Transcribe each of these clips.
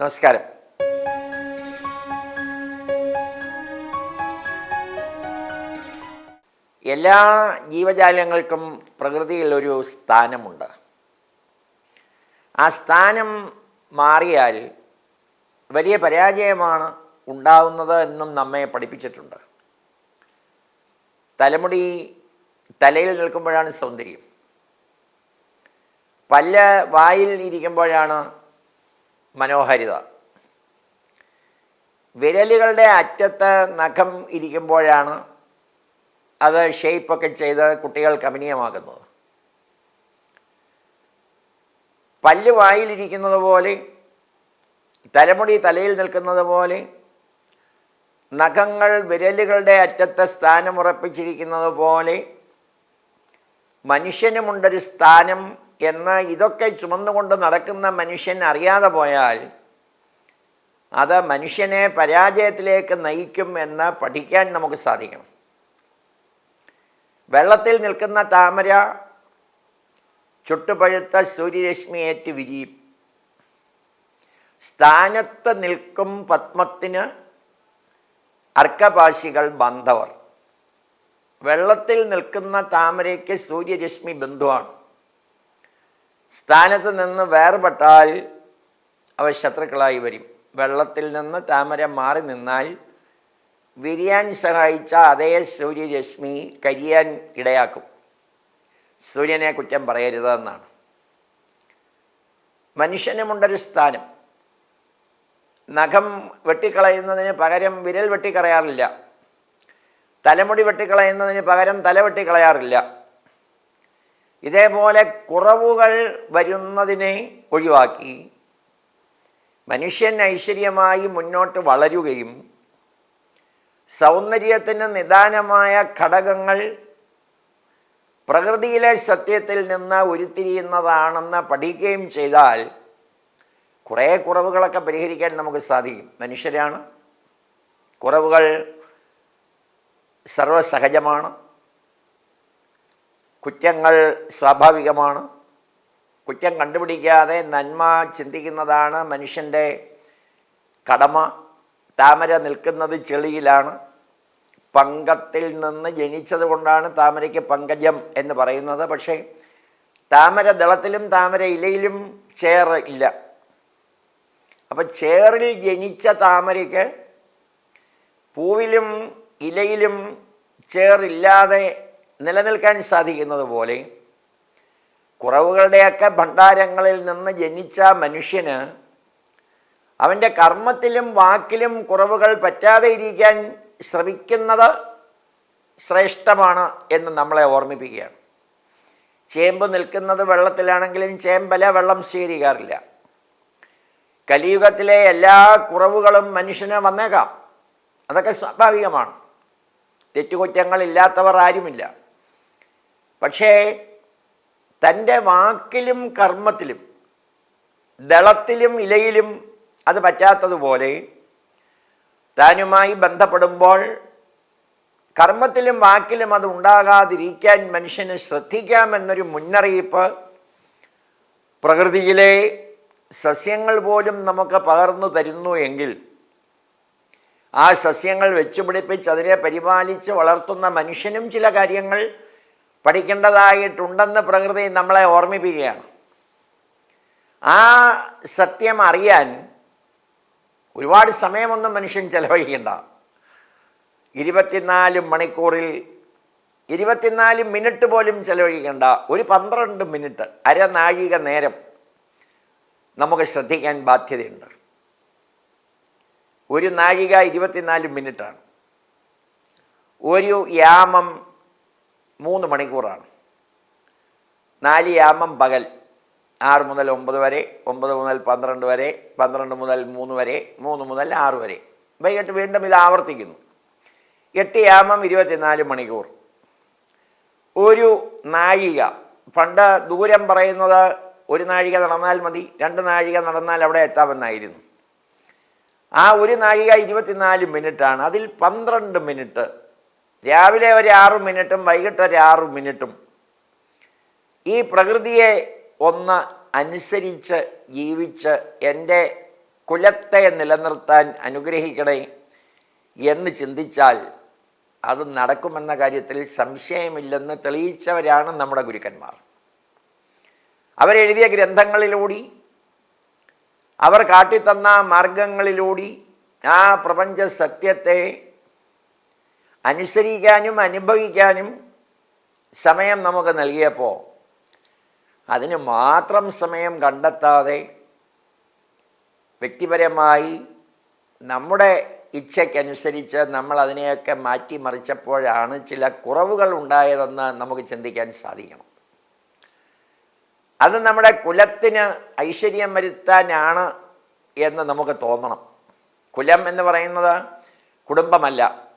നമസ്കാരം. എല്ലാ ജീവജാലങ്ങൾക്കും പ്രകൃതിയിൽ ഒരു സ്ഥാനമുണ്ട്. ആ സ്ഥാനം മാറിയാൽ വലിയ പരാജയമാണ് ഉണ്ടാവുന്നത് എന്നും നമ്മെ പഠിപ്പിച്ചിട്ടുണ്ട്. തലമുടി തലയിൽ നിൽക്കുമ്പോഴാണ് സൗന്ദര്യം. പല്ല് വായിൽ ഇരിക്കുമ്പോഴാണ് മനോഹാരിത. വിരലുകളുടെ അറ്റത്ത് നഖം ഇരിക്കുമ്പോഴാണ് അത് ഷേപ്പൊക്കെ ചെയ്ത് കുട്ടികൾ കമനീയമാക്കുന്നത് പല്ല് വായിലിരിക്കുന്നത് പോലെ തലമുടി തലയിൽ നിൽക്കുന്നത് പോലെ നഖങ്ങൾ വിരലുകളുടെ അറ്റത്തെ സ്ഥാനമുറപ്പിച്ചിരിക്കുന്നത് പോലെ മനുഷ്യനുമുണ്ടൊരു സ്ഥാനം എന്ന് ഇതൊക്കെ ചുമന്നുകൊണ്ട് നടക്കുന്ന മനുഷ്യൻ അറിയാതെ പോയാൽ അത് മനുഷ്യനെ പരാജയത്തിലേക്ക് നയിക്കും എന്ന് പഠിക്കാൻ നമുക്ക് സാധിക്കണം. വെള്ളത്തിൽ നിൽക്കുന്ന താമര ചുട്ടുപഴുത്ത സൂര്യരശ്മിയേറ്റ് വിരിയും. സ്ഥാനത്ത് നിൽക്കും പത്മത്തിന് അർക്കപാശികൾ ബന്ധവർ. വെള്ളത്തിൽ നിൽക്കുന്ന താമരയ്ക്ക് സൂര്യരശ്മി ബന്ധുവാണ്. സ്ഥാനത്ത് നിന്ന് വേർപെട്ടാൽ അവ ശത്രുക്കളായി വരും. വെള്ളത്തിൽ നിന്ന് താമര മാറി നിന്നാൽ വിരിയാൻ സഹായിച്ച അതേ സൂര്യരശ്മി കരിയാൻ ഇടയാക്കും. സൂര്യനെ കുറ്റം പറയരുത് എന്നാണ് മനുഷ്യനുമുണ്ടൊരു സ്ഥാനം. നഖം വെട്ടിക്കളയുന്നതിന് പകരം വിരൽ വെട്ടിക്കളയാറില്ല. തലമുടി വെട്ടിക്കളയുന്നതിന് പകരം തല വെട്ടിക്കളയാറില്ല. ഇതേപോലെ കുറവുകൾ വരുന്നതിനെ ഒഴിവാക്കി മനുഷ്യൻ ഐശ്വര്യമായി മുന്നോട്ട് വളരുകയും സൗന്ദര്യത്തിന് നിദാനമായ ഘടകങ്ങൾ പ്രകൃതിയിലെ സത്യത്തിൽ നിന്ന് ഉരുത്തിരിയുന്നതാണെന്ന് പഠിക്കുകയും ചെയ്താൽ കുറേ കുറവുകളൊക്കെ പരിഹരിക്കാൻ നമുക്ക് സാധിക്കും. മനുഷ്യരാണ്. കുറവുകൾ സർവസഹജമാണ് കുറ്റങ്ങൾ സ്വാഭാവികമാണ്. കുറ്റം കണ്ടുപിടിക്കാതെ നന്മ ചിന്തിക്കുന്നതാണ് മനുഷ്യന്റെ കടമ. താമര നിൽക്കുന്നത് ചെളിയിലാണ്. പങ്കത്തിൽ നിന്ന് ജനിച്ചത് കൊണ്ടാണ് താമരയ്ക്ക് പങ്കജം എന്ന് പറയുന്നത്. പക്ഷേ താമര ദളത്തിലും താമര ഇലയിലും ചേർ ഇല്ല. അപ്പം ചേറിൽ ജനിച്ച താമരയ്ക്ക് പൂവിലും ഇലയിലും ചേറില്ലാതെ നിലനിൽക്കാൻ സാധിക്കുന്നത് പോലെ കുറവുകളുടെയൊക്കെ ഭണ്ഡാരങ്ങളിൽ നിന്ന് ജനിച്ച മനുഷ്യന് അവന്റെ കർമ്മത്തിലും വാക്കിലും കുറവുകൾ പറ്റാതെ ഇരിക്കാൻ ശ്രമിക്കുന്നത് ശ്രേഷ്ഠമാണ് എന്ന് നമ്മളെ ഓർമ്മിപ്പിക്കുകയാണ്. ചേമ്പ് നിൽക്കുന്നത് വെള്ളത്തിലാണെങ്കിലും ചേമ്പല വെള്ളം സ്വീകരിക്കാറില്ല. കലിയുഗത്തിലെ എല്ലാ കുറവുകളും മനുഷ്യന് വന്നേക്കാം. അതൊക്കെ സ്വാഭാവികമാണ്. തെറ്റുകുറ്റങ്ങളില്ലാത്തവർ ആരുമില്ല. പക്ഷേ തന്റെ വാക്കിലും കർമ്മത്തിലും ദളത്തിലും ഇലയിലും അത് പറ്റാത്തതുപോലെ താനുമായി ബന്ധപ്പെടുമ്പോൾ കർമ്മത്തിലും വാക്കിലും അത് ഉണ്ടാകാതിരിക്കാൻ മനുഷ്യന് ശ്രദ്ധിക്കാമെന്നൊരു മുന്നറിയിപ്പ് പ്രകൃതിയിലെ സസ്യങ്ങൾ പോലും നമുക്ക് പകർന്നു തരുന്നു എങ്കിൽ ആ സസ്യങ്ങൾ വെച്ചുപിടിപ്പിച്ച് അതിനെ പരിപാലിച്ച് വളർത്തുന്ന മനുഷ്യനും ചില കാര്യങ്ങൾ പഠിക്കേണ്ടതായിട്ടുണ്ടെന്ന് പ്രകൃതി നമ്മളെ ഓർമ്മിപ്പിക്കുകയാണ്. ആ സത്യം അറിയാൻ ഒരുപാട് സമയമൊന്നും മനുഷ്യൻ ചെലവഴിക്കേണ്ട. ഇരുപത്തിനാല് മണിക്കൂറിൽ ഇരുപത്തിനാല് മിനിറ്റ് പോലും ചെലവഴിക്കേണ്ട. ഒരു പന്ത്രണ്ട് മിനിറ്റ് അരനാഴിക നേരം നമുക്ക് ശ്രദ്ധിക്കാൻ ബാധ്യതയുണ്ട്. ഒരു നാഴിക ഇരുപത്തിനാല് മിനിറ്റാണ്. ഒരു യാമം മൂന്ന് മണിക്കൂറാണ്. നാല് യാമം പകൽ ആറ് മുതൽ ഒമ്പത് വരെ ഒമ്പത് മുതൽ പന്ത്രണ്ട് വരെ പന്ത്രണ്ട് മുതൽ മൂന്ന് വരെ മൂന്ന് മുതൽ ആറ് വരെ. വൈകിട്ട് വീണ്ടും ഇത് ആവർത്തിക്കുന്നു. എട്ട് യാമം ഇരുപത്തിനാല് മണിക്കൂർ. ഒരു നാഴിക. പണ്ട് ദൂരം പറയുന്നത് ഒരു നാഴിക നടന്നാൽ മതി രണ്ട് നാഴിക നടന്നാൽ അവിടെ എത്താമെന്നായിരുന്നു. ആ ഒരു നാഴിക ഇരുപത്തിനാല് മിനിറ്റാണ്. അതിൽ പന്ത്രണ്ട് മിനിറ്റ് രാവിലെ ഒരു ആറ് മിനിറ്റും വൈകിട്ട് ഒരു ആറ് മിനിറ്റും. ഈ പ്രകൃതിയെ ഒന്ന് അനുസരിച്ച് ജീവിച്ച് എന്റെ കുലത്തെ നിലനിർത്താൻ അനുഗ്രഹിക്കണേ എന്ന് ചിന്തിച്ചാൽ അത് നടക്കുമെന്ന കാര്യത്തിൽ സംശയമില്ലെന്ന് തെളിയിച്ചവരാണ് നമ്മുടെ ഗുരുക്കന്മാർ. അവരെഴുതിയ ഗ്രന്ഥങ്ങളിലൂടി അവർ കാട്ടിത്തന്ന മാർഗങ്ങളിലൂടി ആ പ്രപഞ്ച സത്യത്തെ അനുസരിക്കാനും അനുഭവിക്കാനും സമയം നമുക്ക് നൽകിയപ്പോൾ അതിന് മാത്രം സമയം കണ്ടെത്താതെ വ്യക്തിപരമായി നമ്മുടെ ഇച്ഛയ്ക്കനുസരിച്ച് നമ്മൾ അതിനെയൊക്കെ മാറ്റിമറിച്ചപ്പോഴാണ് ചില കുറവുകൾ ഉണ്ടായതെന്ന് നമുക്ക് ചിന്തിക്കാൻ സാധിക്കണം. അത് നമ്മുടെ കുലത്തിന് ഐശ്വര്യം വരുത്താനാണ് എന്ന് നമുക്ക് തോന്നണം. കുലം എന്ന് പറയുന്നത് കുടുംബമല്ല.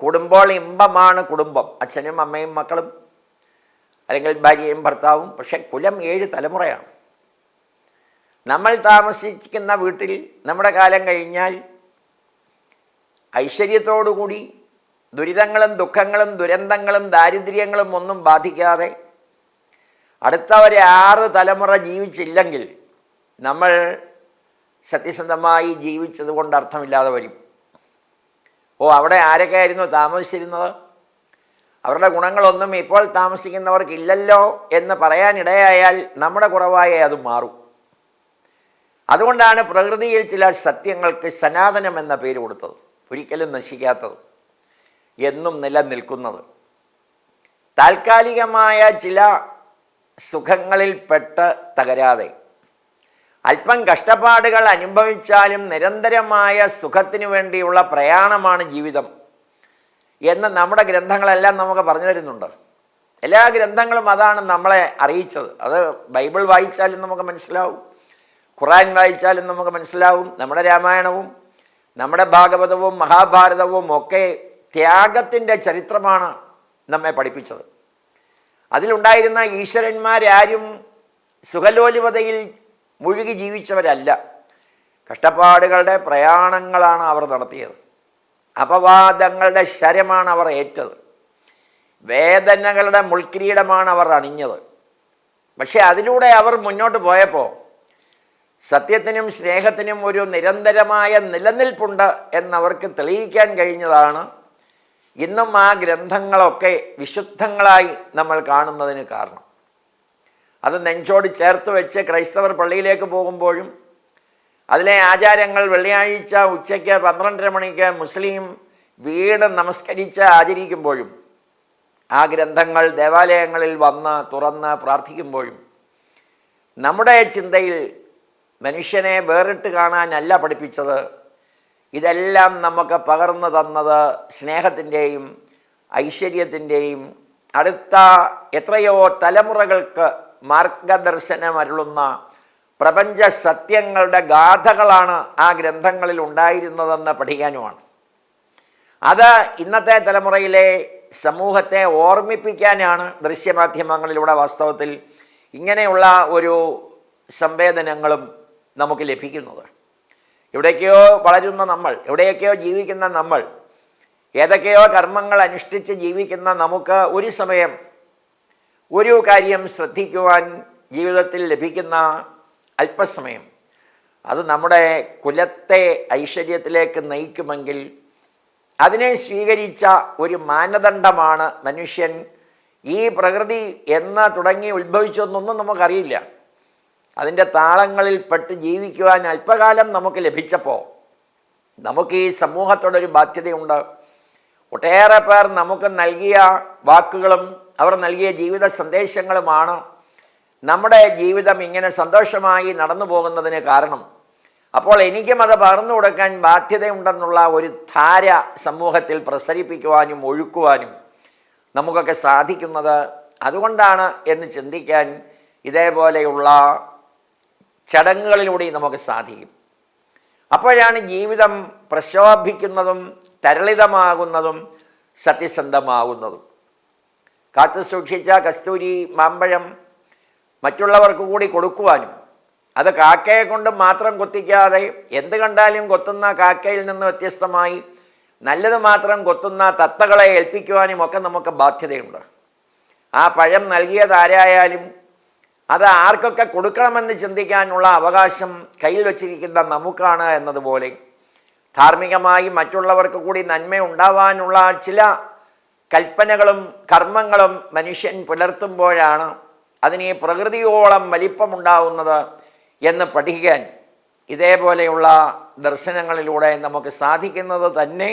കൂടുമ്പോൾ ഇമ്പമാണ് കുടുംബം. അച്ഛനും അമ്മയും മക്കളും അല്ലെങ്കിൽ ഭാര്യയും ഭർത്താവും പക്ഷെ കുലം ഏഴ് തലമുറയാണ്. നമ്മൾ താമസിക്കുന്ന വീട്ടിൽ നമ്മുടെ കാലം കഴിഞ്ഞാൽ ഐശ്വര്യത്തോടുകൂടി ദുരിതങ്ങളും ദുഃഖങ്ങളും ദുരന്തങ്ങളും ദാരിദ്ര്യങ്ങളും ഒന്നും ബാധിക്കാതെ അടുത്ത ഒരു ആറ് തലമുറ ജീവിച്ചില്ലെങ്കിൽ നമ്മൾ സത്യസന്ധമായി ജീവിച്ചത് കൊണ്ട് അർത്ഥമില്ലാതെ വരും. ഓ അവിടെ ആരൊക്കെ ആയിരുന്നു? താമസിച്ചിരുന്നത്? അവരുടെ ഗുണങ്ങളൊന്നും ഇപ്പോൾ താമസിക്കുന്നവർക്കില്ലല്ലോ എന്ന് പറയാനിടയായാൽ നമ്മുടെ കുറവായേ അത് മാറും. അതുകൊണ്ടാണ് പ്രകൃതിയിൽ ചില സത്യങ്ങൾക്ക് സനാതനം എന്ന പേര് കൊടുത്തത്. ഒരിക്കലും നശിക്കാത്തത്. എന്നും നിലനിൽക്കുന്നത്. താൽക്കാലികമായ ചില സുഖങ്ങളിൽപ്പെട്ട് തകരാതെ. അല്പം കഷ്ടപ്പാടുകൾ അനുഭവിച്ചാലും നിരന്തരമായ സുഖത്തിനു വേണ്ടിയുള്ള പ്രയാണമാണ് ജീവിതം. എന്ന് നമ്മുടെ ഗ്രന്ഥങ്ങളെല്ലാം നമുക്ക് പറഞ്ഞു തരുന്നുണ്ട്. എല്ലാ ഗ്രന്ഥങ്ങളും അതാണ് നമ്മളെ അറിയിച്ചത്. അത് ബൈബിൾ വായിച്ചാലും നമുക്ക് മനസ്സിലാവും. ഖുറാൻ വായിച്ചാലും നമുക്ക് മനസ്സിലാവും. നമ്മുടെ രാമായണവും നമ്മുടെ ഭാഗവതവും മഹാഭാരതവും ഒക്കെ ത്യാഗത്തിന്റെ ചരിത്രമാണ് നമ്മെ പഠിപ്പിച്ചത്. അതിലുണ്ടായിരുന്ന ഈശ്വരന്മാരാരും സുഖലോലുപതയിൽ മുഴുകി ജീവിച്ചവരല്ല. കഷ്ടപ്പാടുകളുടെ പ്രയാണങ്ങളാണ് അവർ നടത്തിയത്. അപവാദങ്ങളുടെ ശരമാണ് അവർ ഏറ്റത്. വേദനകളുടെ മുൾക്കിരീടമാണ് അവർ അണിഞ്ഞത്. പക്ഷേ അതിലൂടെ അവർ മുന്നോട്ട് പോയപ്പോൾ സത്യത്തിനും സ്നേഹത്തിനും ഒരു നിരന്തരമായ നിലനിൽപ്പുണ്ട് എന്നവർക്ക് തെളിയിക്കാൻ കഴിഞ്ഞതാണ്. ഇന്നും ആ ഗ്രന്ഥങ്ങളൊക്കെ വിശുദ്ധങ്ങളായി നമ്മൾ കാണുന്നതിന് കാരണം. അത് നെഞ്ചോട് ചേർത്ത് വെച്ച് ക്രൈസ്തവർ പള്ളിയിലേക്ക് പോകുമ്പോഴും അതിലെ ആചാരങ്ങൾ വെള്ളിയാഴ്ച ഉച്ചയ്ക്ക് പന്ത്രണ്ടര മണിക്ക് മുസ്ലിം വീട് നമസ്കരിച്ച് ആചരിക്കുമ്പോഴും ആ ഗ്രന്ഥങ്ങൾ ദേവാലയങ്ങളിൽ വന്ന് തുറന്ന് പ്രാർത്ഥിക്കുമ്പോഴും നമ്മുടെ ചിന്തയിൽ മനുഷ്യനെ വേറിട്ട് കാണാനല്ല പഠിപ്പിച്ചത്. ഇതെല്ലാം നമുക്ക് പകർന്നു തന്നത് സ്നേഹത്തിന്റെയും ഐശ്വര്യത്തിന്റെയും അടുത്ത എത്രയോ തലമുറകൾക്ക് മാർഗദർശനമരുളുന്ന പ്രപഞ്ച സത്യങ്ങളുടെ ഗാഥകളാണ് ആ ഗ്രന്ഥങ്ങളിൽ ഉണ്ടായിരുന്നതെന്ന് പഠിക്കാനുമാണ്. അത് ഇന്നത്തെ തലമുറയിലെ സമൂഹത്തെ ഓർമ്മിപ്പിക്കാനാണ് ദൃശ്യമാധ്യമങ്ങളിലൂടെ വാസ്തവത്തിൽ ഇങ്ങനെയുള്ള ഒരു സംവേദനങ്ങളും നമുക്ക് ലഭിക്കുന്നത്. എവിടേക്കോ വളരുന്ന നമ്മൾ എവിടെയൊക്കെയോ ജീവിക്കുന്ന നമ്മൾ ഏതൊക്കെയോ കർമ്മങ്ങൾ അനുഷ്ഠിച്ച് ജീവിക്കുന്ന നമുക്ക് ഒരു സമയം ഒരു കാര്യം ശ്രദ്ധിക്കുവാൻ ജീവിതത്തിൽ ലഭിക്കുന്ന അല്പസമയം. അത് നമ്മുടെ കുലത്തെ ഐശ്വര്യത്തിലേക്ക് നയിക്കുമെങ്കിൽ അതിനെ സ്വീകരിച്ച ഒരു മാനദണ്ഡമാണ് മനുഷ്യൻ ഈ പ്രകൃതി എന്ന് തുടങ്ങി ഉത്ഭവിച്ചതെന്നൊന്നും നമുക്കറിയില്ല. അതിന്റെ താളങ്ങളിൽ പെട്ട് ജീവിക്കുവാൻ അല്പകാലം നമുക്ക് ലഭിച്ചപ്പോൾ നമുക്ക് ഈ സമൂഹത്തോടൊരു ബാധ്യതയുണ്ട്. ഒട്ടേറെ പേർ നമുക്ക് നൽകിയ വാക്കുകളും അവർ നൽകിയ ജീവിത സന്ദേശങ്ങളുമാണ് നമ്മുടെ ജീവിതം ഇങ്ങനെ സന്തോഷമായി നടന്നു പോകുന്നതിന് കാരണം. അപ്പോൾ എനിക്കും അത് പകർന്നു കൊടുക്കാൻ ബാധ്യതയുണ്ടെന്നുള്ള ഒരു ധാര സമൂഹത്തിൽ പ്രസരിപ്പിക്കുവാനും ഒഴുക്കുവാനും നമുക്കൊക്കെ സാധിക്കുന്നത് അതുകൊണ്ടാണ് എന്ന് ചിന്തിക്കാൻ ഇതേപോലെയുള്ള ചടങ്ങുകളിലൂടെ നമുക്ക് സാധിക്കും. അപ്പോഴാണ് ജീവിതം പ്രശോഭിക്കുന്നതും തരളിതമാകുന്നതും സത്യസന്ധമാകുന്നതും. കാത്തു സൂക്ഷിച്ച കസ്തൂരി മാമ്പഴം മറ്റുള്ളവർക്ക് കൂടി കൊടുക്കുവാനും അത് കാക്കയെ കൊണ്ട് മാത്രം കൊത്തിക്കാതെ എന്ത് കണ്ടാലും കൊത്തുന്ന കാക്കയിൽ നിന്ന് വ്യത്യസ്തമായി നല്ലത് മാത്രം കൊത്തുന്ന തത്തകളെ ഏൽപ്പിക്കുവാനും ഒക്കെ നമുക്ക് ബാധ്യതയുണ്ട്. ആ പഴം നൽകിയത് ആരായാലും അത് ആർക്കൊക്കെ കൊടുക്കണമെന്ന് ചിന്തിക്കാനുള്ള അവകാശം കയ്യിൽ വച്ചിരിക്കുന്ന നമുക്കാണ് എന്നതുപോലെ ധാർമ്മികമായി മറ്റുള്ളവർക്ക് കൂടി നന്മ ഉണ്ടാവാനുള്ള ചില കൽപ്പനകളും കർമ്മങ്ങളും മനുഷ്യൻ പുലർത്തുമ്പോഴാണ് അതിന് പ്രകൃതിയോളം വലിപ്പമുണ്ടാവുന്നത് എന്ന് പഠിക്കാൻ ഇതേപോലെയുള്ള ദർശനങ്ങളിലൂടെ നമുക്ക് സാധിക്കുന്നത് തന്നെ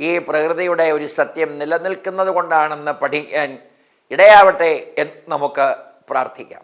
ഈ പ്രകൃതിയുടെ ഒരു സത്യം നിലനിൽക്കുന്നത് കൊണ്ടാണെന്ന് പഠിക്കാൻ ഇടയാവട്ടെ എന്ന് നമുക്ക് പ്രാർത്ഥിക്കാം.